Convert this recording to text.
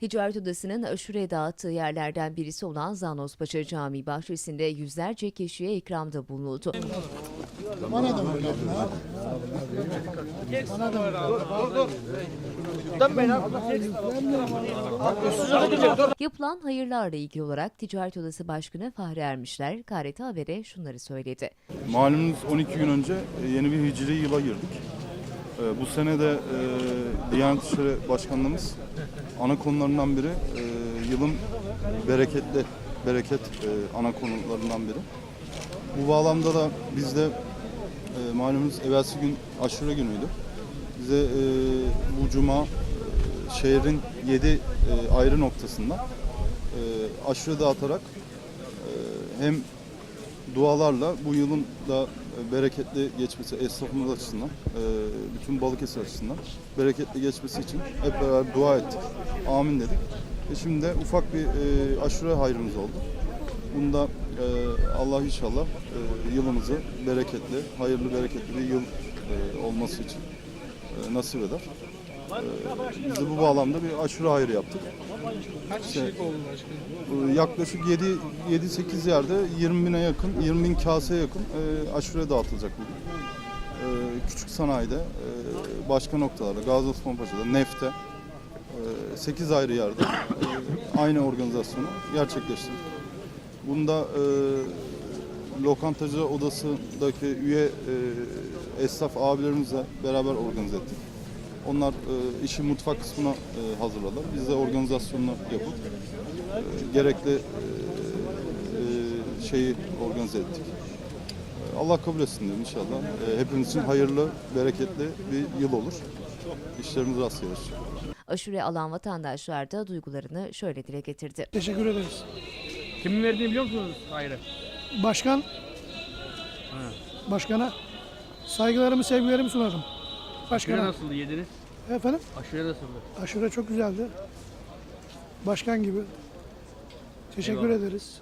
Ticaret Odası'nın aşure dağıttığı yerlerden birisi olan Zanospaşa Camii bahçesinde yüzlerce kişiye ikramda bulunuldu. Yapılan hayırlarla ilgili olarak Ticaret Odası Başkanı Fahri Ermişler, KRT Haber'e şunları söyledi. Malumunuz 12 gün önce e, yeni bir hicri yıla girdik. E, Bu sene de e, Diyanet İşleri Başkanlığımız ana konularından biri e, yılın bereketli bereket e, ana konularından biri. Bu bağlamda da biz de e, malumunuz evvelsi gün aşure günüydü. Bize e, bu cuma e, şehrin 7 ayrı noktasında e, aşure dağıtarak e, hem dualarla bu yılın da bereketli geçmesi esnafımız açısından, e, bütün Balıkesir açısından bereketli geçmesi için hep beraber dua ettik. Amin dedik. Ve şimdi de ufak bir e, aşure hayrımız oldu. Bunda e, Allah inşallah e, yılımızı bereketli, hayırlı bereketli bir yıl e, olması için e, nasip eder. Biz de bu bağlamda bir aşure hayrı yaptık. Kaç kişilik oldu başkanım? Yaklaşık 7 7-8 yerde 20 bine yakın, 20 bin kaseye yakın e, aşure dağıtılacak bugün. E, küçük sanayide, e, başka noktalarda, Gazi Osman Paşa'da, Nef'te, e, 8 ayrı yerde aynı organizasyonu gerçekleştirdik. Bunda e, lokantacı odasındaki üye e, esnaf abilerimizle beraber organize ettik. Onlar e, işi mutfak kısmına e, hazırladılar. Biz de organizasyonunu yapıp e, gerekli e, e, şeyi organize ettik. E, Allah kabul etsin diyorum inşallah. E, hepimiz için hayırlı, bereketli bir yıl olur. İşlerimiz rast gelir. Aşure alan vatandaşlar da duygularını şöyle dile getirdi. Teşekkür ederiz. Kimin verdiğini biliyor musunuz? Hayır. Başkan, başkana saygılarımı, sevgilerimi sunarım. Aşure Başkana. nasıldı yediniz? Efendim, Aşure nasıldı? aşure çok güzeldi. Başkan gibi. Teşekkür Eyvallah. ederiz.